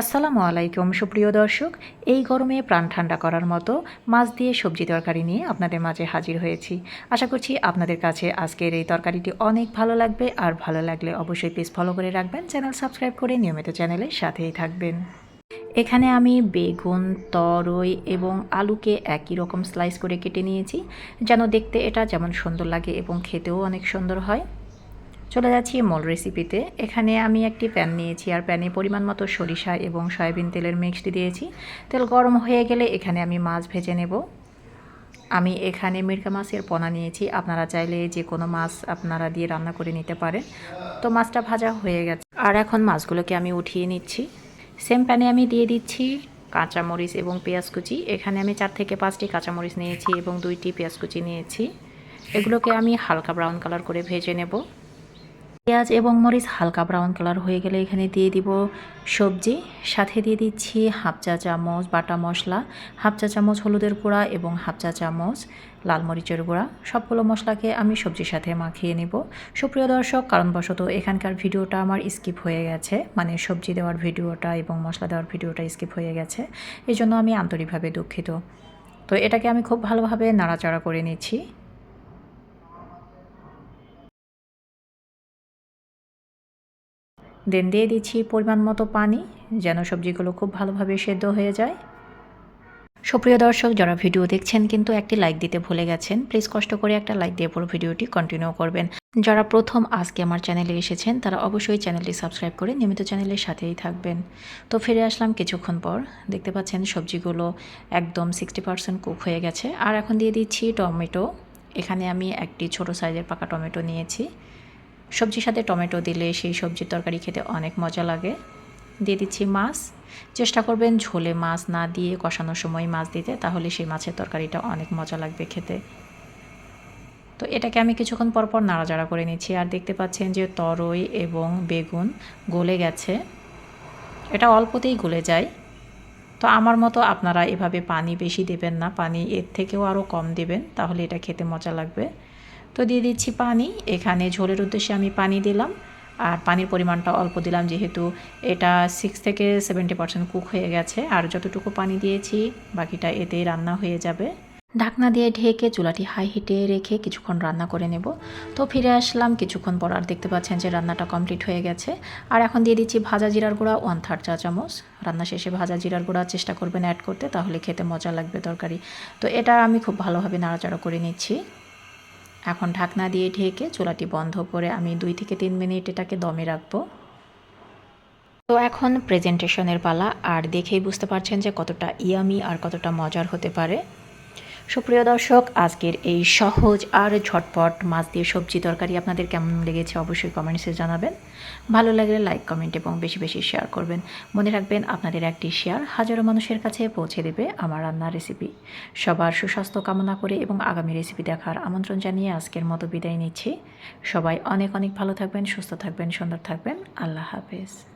আসসালামু আলাইকুম, সুপ্রিয় দর্শক। এই গরমে প্রাণ ঠান্ডা করার মতো মাছ দিয়ে সবজি তরকারি নিয়ে আপনাদের মাঝে হাজির হয়েছি। আশা করছি আপনাদের কাছে আজকের এই তরকারিটি অনেক ভালো লাগবে। আর ভালো লাগলে অবশ্যই পেজ ফলো করে রাখবেন। চ্যানেল সাবস্ক্রাইব করে নিয়মিত চ্যানেলের সাথেই থাকবেন। এখানে আমি বেগুন, তরই এবং আলুকে একই রকম স্লাইস করে কেটে নিয়েছি। যেন দেখতে এটা যেমন সুন্দর লাগে এবং খেতেও অনেক সুন্দর হয়। চলে যাচ্ছি মূল রেসিপিতে এখানে আমি একটি প্যান নিয়েছি, আর প্যানে পরিমাণ মতো সরিষা এবং সয়াবিন তেলের মিক্সড দিয়েছি। তেল গরম হয়ে গেলে এখানে আমি মাছ ভেজে নেব। আমি এখানে মিরকা মাছের পোনা নিয়েছি। আপনারা চাইলে যে কোনো মাছ আপনারা দিয়ে রান্না করে নিতে পারেন। তো মাছটা ভাজা হয়ে গেছে। আর এখন মাছগুলোকে আমি উঠিয়ে নিচ্ছি। সেম প্যানে আমি দিয়ে দিচ্ছি কাঁচামরিচ এবং পেঁয়াজ কুচি। এখানে আমি চার থেকে পাঁচটি কাঁচামরিচ নিয়েছি এবং দুইটি পেঁয়াজ কুচি নিয়েছি। এগুলোকে আমি হালকা ব্রাউন কালার করে ভেজে নেব। পেঁয়াজ এবং মরিচ হালকা ব্রাউন কালার হয়ে গেলে এখানে দিয়ে দিব সবজি। সাথে দিয়ে দিচ্ছি হাফ চা চামচ বাটা মশলা, হাফ চা চামচ হলুদের গুঁড়া এবং হাফ চা চামচ লাল মরিচের গুঁড়া। সবগুলো মশলাকে আমি সবজির সাথে মাখিয়ে নিব। সুপ্রিয় দর্শক, কারণবশত এখানকার ভিডিওটা আমার স্কিপ হয়ে গেছে মানে সবজি দেওয়ার ভিডিওটা এবং মশলা দেওয়ার ভিডিওটা স্কিপ হয়ে গেছে এই জন্য আমি আন্তরিকভাবে দুঃখিত। তো এটাকে আমি খুব ভালোভাবে নাড়াচাড়া করে নিচ্ছি। দেন দিয়ে দিচ্ছি পরিমাণ মতো পানি, যেন সবজিগুলো খুব ভালোভাবে সেদ্ধ হয়ে যায়। সুপ্রিয় দর্শক, যারা ভিডিও দেখছেন কিন্তু একটি লাইক দিতে ভুলে গেছেন প্লিজ কষ্ট করে একটা লাইক দিয়ে পুরো ভিডিওটি কন্টিনিউ করবেন। যারা প্রথম আজকে আমার চ্যানেলে এসেছেন, তারা অবশ্যই চ্যানেলটি সাবস্ক্রাইব করে নিয়মিত চ্যানেলের সাথেই থাকবেন। তো ফিরে আসলাম কিছুক্ষণ পর, দেখতে পাচ্ছেন সবজিগুলো একদম সিক্সটি পার্সেন্ট কুক হয়ে গেছে। আর এখন দিয়ে দিচ্ছি টমেটো। এখানে আমি একটি ছোট সাইজের পাকা টমেটো নিয়েছি। সবজির সাথে টমেটো দিলে সেই সবজির তরকারি খেতে অনেক মজা লাগে। দিয়ে দিচ্ছি মাছ। চেষ্টা করবেন ঝোলে মাছ না দিয়ে কষানোর সময় মাছ দিতে, তাহলে সেই মাছের তরকারিটা অনেক মজা লাগবে খেতে। তো এটাকে আমি কিছুক্ষণ পর পর নাড়াচাড়া করে নিচ্ছি। আর দেখতে পাচ্ছেন যে তরই এবং বেগুন গলে গেছে। এটা অল্পতেই গলে যায়। তো আমার মতো আপনারা এভাবে পানি বেশি দেবেন না। পানি এর থেকেও আরও কম দেবেন, তাহলে এটা খেতে মজা লাগবে। তো দিয়ে দিচ্ছি পানি। এখানে ঝোলের উদ্দেশ্যে আমি পানি দিলাম। আর পানির পরিমাণটা অল্প দিলাম যেহেতু এটা সিক্স থেকে সেভেন্টি পার্সেন্ট কুক হয়ে গেছে। আর যতটুকু পানি দিয়েছি, বাকিটা এতেই রান্না হয়ে যাবে। ঢাকনা দিয়ে ঢেকে চুলাটি হাই হিটে রেখে কিছুক্ষণ রান্না করে নেব। তো ফিরে আসলাম। কিছুক্ষণ পর আর দেখতে পাচ্ছেন যে রান্নাটা কমপ্লিট হয়ে গেছে। আর এখন দিয়ে দিচ্ছি ভাজা জিরার গুঁড়া ওয়ান থার্ড চা চামচ। রান্না শেষে ভাজা জিরার গুঁড়া চেষ্টা করবেন অ্যাড করতে, তাহলে খেতে মজা লাগবে তরকারি। তো এটা আমি খুব ভালোভাবে নাড়াচাড়া করে নিচ্ছি। এখন ঢাকনা দিয়ে ঢেকে চুলাটি বন্ধ করে আমি দুই থেকে তিন মিনিট এটাকে দমে রাখব। তো এখন প্রেজেন্টেশনের পালা, আর দেখেই বুঝতে পারছেন যে কতটা ইয়ামি আর কতটা মজার হতে পারে। সুপ্রিয় দর্শক, আজকের এই সহজ আর ঝটপট মাছ দিয়ে সবজি তরকারি আপনাদের কেমন লেগেছে অবশ্যই কমেন্টসে জানাবেন। ভালো লাগলে লাইক কমেন্ট এবং বেশি বেশি শেয়ার করবেন। মনে রাখবেন, আপনাদের একটি শেয়ার হাজারো মানুষের কাছে পৌঁছে দেবে আমার রান্নার রেসিপি সবার সুস্বাস্থ্য কামনা করে এবং আগামী রেসিপি দেখার আমন্ত্রণ জানিয়ে আজকের মতো বিদায় নিচ্ছি। সবাই অনেক অনেক ভালো থাকবেন, সুস্থ থাকবেন, সুন্দর থাকবেন। আল্লাহ হাফেজ।